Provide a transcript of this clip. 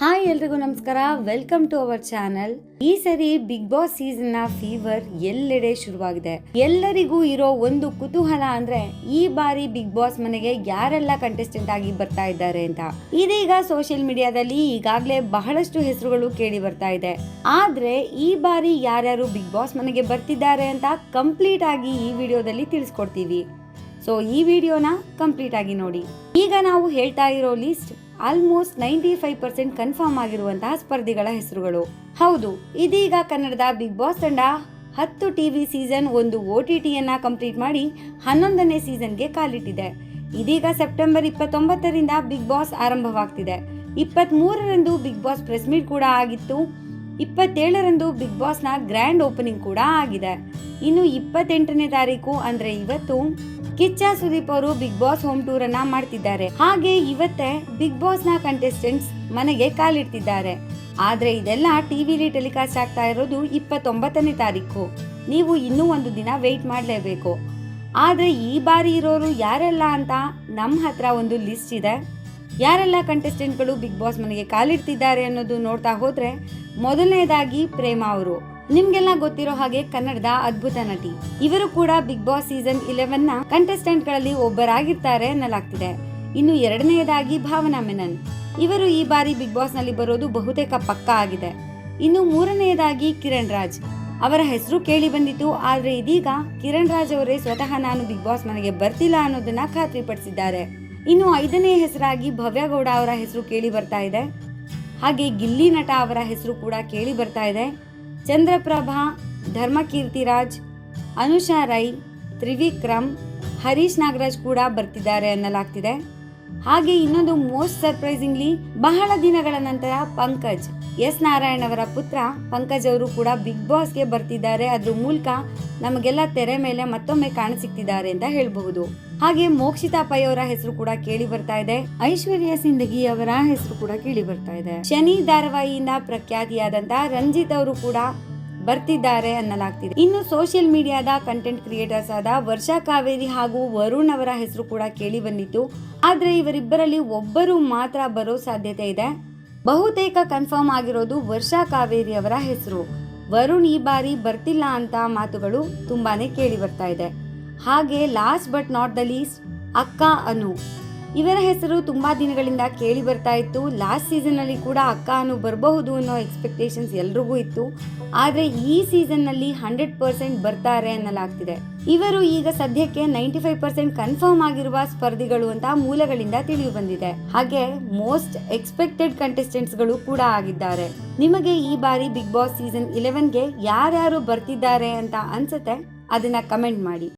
Hi ಎಲ್ರಿಗೂ ನಮಸ್ಕಾರ. Welcome to our channel ಈ ಸರಿ ಬಿಗ್ ಬಾಸ್ ಸೀಸನ್ನ ಫೀವರ್ ಎಲ್ಲೆಡೆ ಶುರುವಾಗಿದೆ. ಎಲ್ಲರಿಗೂ ಇರೋ ಒಂದು ಕುತೂಹಲ ಅಂದ್ರೆ ಈ ಬಾರಿ ಬಿಗ್ ಬಾಸ್ ಮನೆಗೆ ಯಾರೆಲ್ಲ ಕಂಟೆಸ್ಟೆಂಟ್ ಆಗಿ ಬರ್ತಾ ಇದ್ದಾರೆ ಅಂತ. ಇದೀಗ ಸೋಷಿಯಲ್ ಮೀಡಿಯಾದಲ್ಲಿ ಈಗಾಗಲೇ ಬಹಳಷ್ಟು ಹೆಸರುಗಳು ಕೇಳಿ ಬರ್ತಾ ಇದೆ. ಆದ್ರೆ ಈ ಬಾರಿ ಯಾರ್ಯಾರು ಬಿಗ್ ಬಾಸ್ ಮನೆಗೆ ಬರ್ತಿದ್ದಾರೆ ಅಂತ ಕಂಪ್ಲೀಟ್ ಆಗಿ ಈ ವಿಡಿಯೋದಲ್ಲಿ ತಿಳಿಸ್ಕೊಡ್ತೀವಿ. ಸೊ ಈ ವಿಡಿಯೋನ ಕಂಪ್ಲೀಟ್ ಆಗಿ ನೋಡಿ. ಈಗ ನಾವು ಹೇಳ್ತಾ ಇರೋ list almost ninety five percent confirm ಆಗಿರುವಂತಹ ಸ್ಪರ್ಧಿಗಳ ಹೆಸರುಗಳು. ಹೌದು, ಇದೀಗ ಕನ್ನಡದ ಬಿಗ್ ಬಾಸ್ ತಂಡ ಹತ್ತು ಟಿವಿ ಸೀಸನ್ ಒಂದು ಒ ಟಿ ಟಿಯನ್ನ ಕಂಪ್ಲೀಟ್ ಮಾಡಿ ಹನ್ನೊಂದನೇ ಸೀಸನ್ಗೆ ಕಾಲಿಟ್ಟಿದೆ. ಇದೀಗ ಸೆಪ್ಟೆಂಬರ್ ಇಪ್ಪತ್ತೊಂಬತ್ತರಿಂದ ಬಿಗ್ ಬಾಸ್ ಆರಂಭವಾಗ್ತಿದೆ. ಇಪ್ಪತ್ತ್ ಮೂರರಂದು ಬಿಗ್ ಬಾಸ್ ಪ್ರೆಸ್ ಮೀಟ್ ಕೂಡ ಆಗಿತ್ತು. ಇಪ್ಪತ್ತೇಳರಂದು ಬಿಗ್ ಬಾಸ್ನ ಗ್ರ್ಯಾಂಡ್ ಓಪನಿಂಗ್ ಕೂಡ ಆಗಿದೆ. ಇನ್ನು ಇಪ್ಪತ್ತೆಂಟನೇ ತಾರೀಕು ಅಂದ್ರೆ ಇವತ್ತು ಕಿಚ್ಚ ಸುದೀಪ್ ಅವರು ಬಿಗ್ ಬಾಸ್ ಹೋಮ್ ಟೂರ್ ಅನ್ನ ಮಾಡ್ತಿದ್ದಾರೆ. ಹಾಗೆ ಇವತ್ತೇ ಬಿಗ್ ಬಾಸ್ನ ಕಂಟೆಸ್ಟೆಂಟ್ಸ್ ಮನೆಗೆ ಕಾಲಿಡ್ತಿದ್ದಾರೆ. ಆದ್ರೆ ಇದೆಲ್ಲ ಟಿವಿಲಿ ಟೆಲಿಕಾಸ್ಟ್ ಆಗ್ತಾ ಇರೋದು ಇಪ್ಪತ್ತೊಂಬತ್ತನೇ ತಾರೀಕು. ನೀವು ಇನ್ನೂ ಒಂದು ದಿನ ವೆಯ್ಟ್ ಮಾಡಲೇಬೇಕು. ಆದ್ರೆ ಈ ಬಾರಿ ಇರೋರು ಯಾರೆಲ್ಲ ಅಂತ ನಮ್ಮ ಹತ್ರ ಒಂದು ಲಿಸ್ಟ್ ಇದೆ. ಯಾರೆಲ್ಲ ಕಂಟೆಸ್ಟೆಂಟ್ಗಳು ಬಿಗ್ ಬಾಸ್ ಮನೆಗೆ ಕಾಲಿಡ್ತಿದ್ದಾರೆ ಅನ್ನೋದು ನೋಡ್ತಾ ಹೋದ್ರೆ ಮೊದಲನೇದಾಗಿ ಪ್ರೇಮ ಅವರು. ನಿಮ್ಗೆಲ್ಲ ಗೊತ್ತಿರೋ ಹಾಗೆ ಕನ್ನಡದ ಅದ್ಭುತ ನಟಿ. ಇವರು ಕೂಡ ಬಿಗ್ ಬಾಸ್ ಸೀಸನ್ ಇಲೆವೆನ್ನ ಕಂಟೆಸ್ಟೆಂಟ್ಗಳಲ್ಲಿ ಒಬ್ಬರಾಗಿರ್ತಾರೆ ಎನ್ನಲಾಗ್ತಿದೆ ಇನ್ನು ಎರಡನೆಯದಾಗಿ ಭಾವನಾ ಮೆನನ್. ಇವರು ಈ ಬಾರಿ ಬಿಗ್ ಬಾಸ್ನಲ್ಲಿ ಬರೋದು ಬಹುತೇಕ ಪಕ್ಕಾ ಆಗಿದೆ. ಇನ್ನು ಮೂರನೆಯದಾಗಿ ಕಿರಣ್ ರಾಜ್. ಅವರ ಹೆಸರು ಕೇಳಿ ಬಂದಿತ್ತು, ಆದ್ರೆ ಇದೀಗ ಕಿರಣ್ ರಾಜ್ ಅವರೇ ಸ್ವತಃ ನಾನು ಬಿಗ್ ಬಾಸ್ ಮನೆಗೆ ಬರ್ತಿಲ್ಲ ಅನ್ನೋದನ್ನ ಖಾತ್ರಿಪಡಿಸಿದ್ದಾರೆ. ಇನ್ನು ಐದನೇ ಹೆಸರಾಗಿ ಭವ್ಯಗೌಡ ಅವರ ಹೆಸರು ಕೇಳಿ ಬರ್ತಾ ಇದೆ. ಹಾಗೆ ಗಿಲ್ಲಿ ನಟ ಅವರ ಹೆಸರು ಕೂಡ ಕೇಳಿ ಬರ್ತಾ ಇದೆ. ಚಂದ್ರಪ್ರಭಾ ಧರ್ಮಕೀರ್ತಿರಾಜ್ ಅನುಷಾ ರೈ, ತ್ರಿವಿಕ್ರಮ್, ಹರೀಶ್ ನಾಗರಾಜ್ ಕೂಡ ಬರ್ತಿದ್ದಾರೆ ಅನ್ನಲಾಗ್ತಿದೆ. ಹಾಗೆ ಇನ್ನೊಂದು ಮೋಸ್ಟ್ ಸರ್ಪ್ರೈಸಿಂಗ್ಲಿ ಬಹಳ ದಿನಗಳ ನಂತರ ಪಂಕಜ್, ಎಸ್ ನಾರಾಯಣ್ ಅವರ ಪುತ್ರ ಪಂಕಜ್ ಅವರು ಕೂಡ ಬಿಗ್ ಬಾಸ್ಗೆ ಬರ್ತಿದ್ದಾರೆ. ಅದ್ರ ಮೂಲಕ ನಮಗೆಲ್ಲ ತೆರೆ ಮೇಲೆ ಮತ್ತೊಮ್ಮೆ ಕಾಣಸಿಗ್ತಿದ್ದಾರೆ ಅಂತ ಹೇಳಬಹುದು. ಹಾಗೆ ಮೋಕ್ಷಿತಾ ಪೈ ಅವರ ಹೆಸರು ಕೂಡ ಕೇಳಿ ಬರ್ತಾ ಇದೆ. ಐಶ್ವರ್ಯ ಸಿಂದಗಿ ಅವರ ಹೆಸರು ಕೂಡ ಕೇಳಿ ಬರ್ತಾ ಇದೆ. ಶನಿ ಧಾರಾವಾಹಿಯಿಂದ ಪ್ರಖ್ಯಾತಿಯಾದಂತ ರಂಜಿತ್ ಅವರು ಕೂಡ ಬರ್ತಿದ್ದಾರೆ ಅನ್ನಲಾಗ್ತಿದೆ. ಇನ್ನು ಸೋಷಿಯಲ್ ಮೀಡಿಯಾದ ಕಂಟೆಂಟ್ ಕ್ರಿಯೇಟರ್ಸ್ ಆದ ವರ್ಷಾ ಕಾವೇರಿ ಹಾಗೂ ವರುಣ್ ಅವರ ಹೆಸರು ಕೂಡ ಕೇಳಿ ಬಂದಿತ್ತು. ಆದ್ರೆ ಇವರಿಬ್ಬರಲ್ಲಿ ಒಬ್ಬರು ಮಾತ್ರ ಬರೋ ಸಾಧ್ಯತೆ ಇದೆ. ಬಹುತೇಕ ಕನ್ಫರ್ಮ್ ಆಗಿರೋದು ವರ್ಷಾ ಕಾವೇರಿ ಅವರ ಹೆಸರು. ವರುಣ್ ಈ ಬಾರಿ ಬರ್ತಿಲ್ಲ ಅಂತ ಮಾತುಗಳು ತುಂಬಾನೇ ಕೇಳಿ ಬರ್ತಾ ಇದೆ. ಹಾಗೆ last but not the least ಅಕ್ಕ ಅನು. ಇವರ ಹೆಸರು ತುಂಬಾ ದಿನಗಳಿಂದ ಕೇಳಿ ಬರ್ತಾ ಇತ್ತು. ಲಾಸ್ಟ್ ಸೀಸನ್ ಅಲ್ಲಿ ಕೂಡ ಅಕ್ಕ ಅನು ಬರಬಹುದು ಅನ್ನೋ ಎಕ್ಸ್ಪೆಕ್ಟೇಷನ್ಸ್ ಎಲ್ರಿಗೂ ಇತ್ತು. ಆದ್ರೆ ಈ ಸೀಸನ್ನಲ್ಲಿ ಹಂಡ್ರೆಡ್ ಪರ್ಸೆಂಟ್ ಬರ್ತಾರೆ ಅನ್ನಲಾಗ್ತಿದೆ. ಇವರು ಈಗ ಸದ್ಯಕ್ಕೆ ನೈಂಟಿ ಫೈವ್ ಪರ್ಸೆಂಟ್ ಕನ್ಫರ್ಮ್ ಆಗಿರುವ ಸ್ಪರ್ಧಿಗಳು ಅಂತ ಮೂಲಗಳಿಂದ ತಿಳಿದು ಬಂದಿದೆ. ಹಾಗೆ ಮೋಸ್ಟ್ ಎಕ್ಸ್ಪೆಕ್ಟೆಡ್ ಕಂಟೆಸ್ಟೆಂಟ್ಸ್ಗಳು ಕೂಡ ಆಗಿದ್ದಾರೆ. ನಿಮಗೆ ಈ ಬಾರಿ ಬಿಗ್ ಬಾಸ್ ಸೀಸನ್ ಇಲೆವೆನ್ಗೆ ಯಾರ್ಯಾರು ಬರ್ತಿದ್ದಾರೆ ಅಂತ ಅನ್ಸುತ್ತೆ, ಅದನ್ನ ಕಮೆಂಟ್ ಮಾಡಿ.